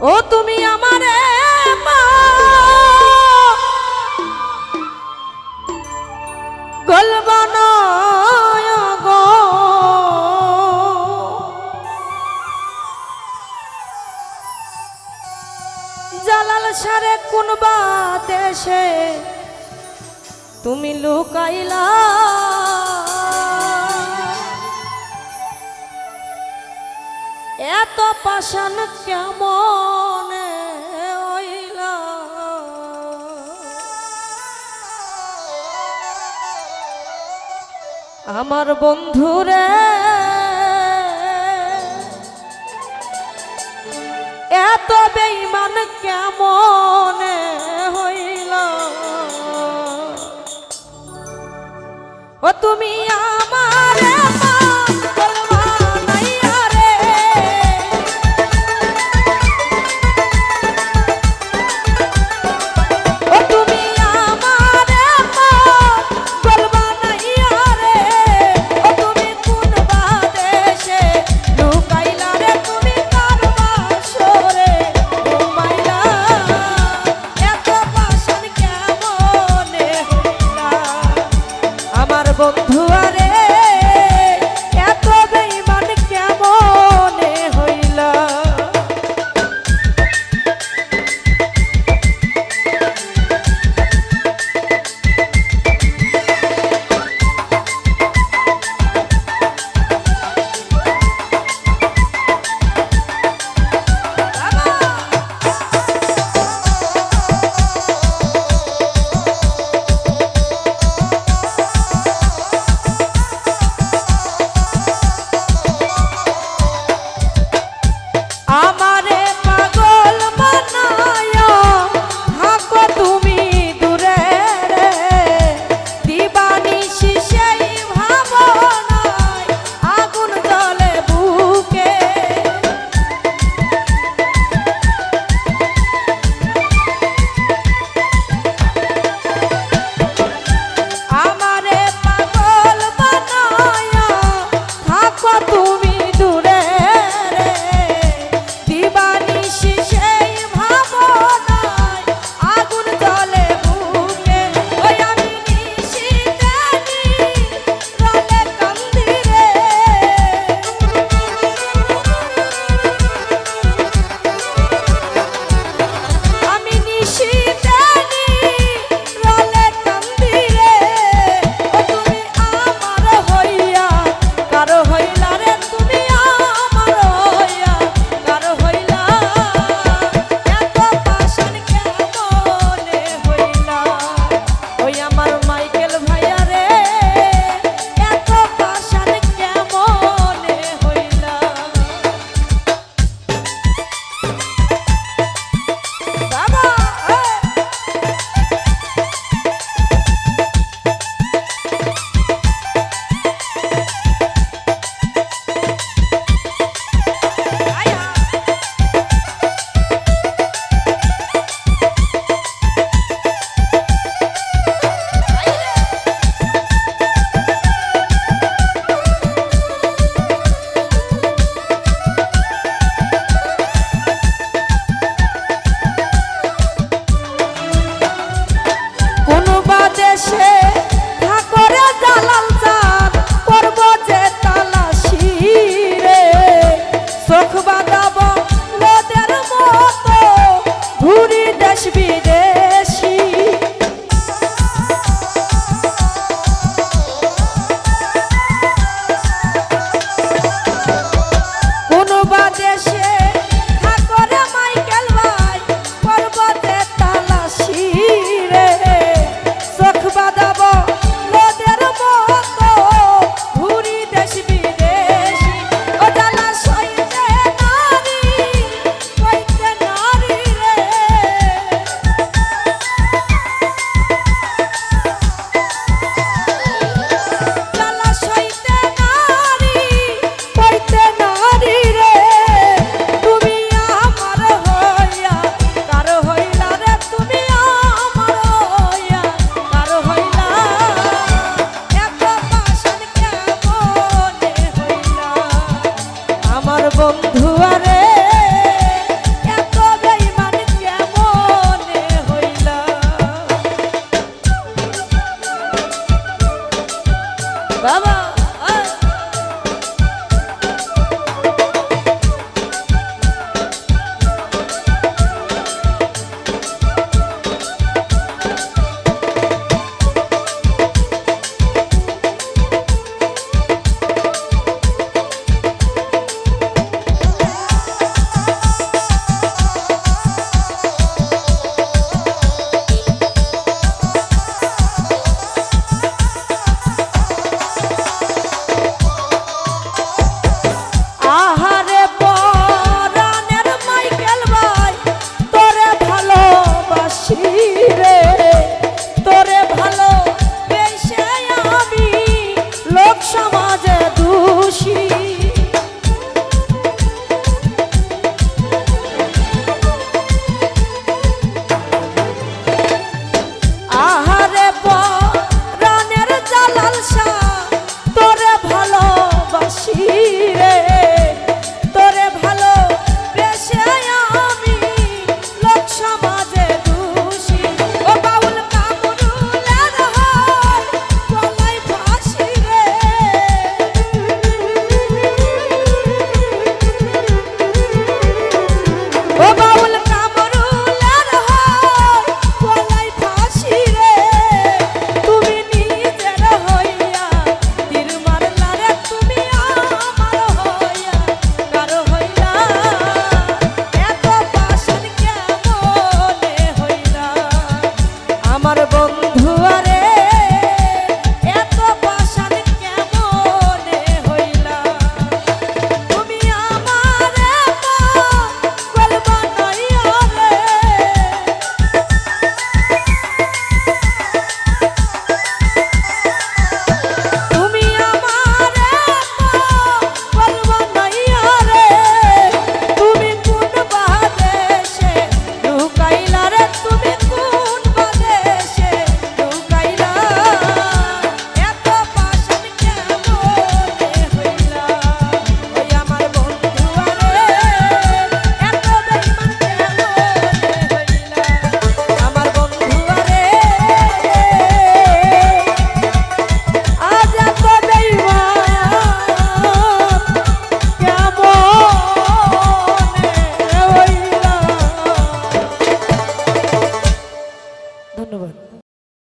ও তুমি আমারে গলবান জালাল সারে কোন বা দেশে তুমি লুকাইলা। এত পাশান কেমন আমার বন্ধুরে এত বেইমান কেমন হইল? ও তুমি আমার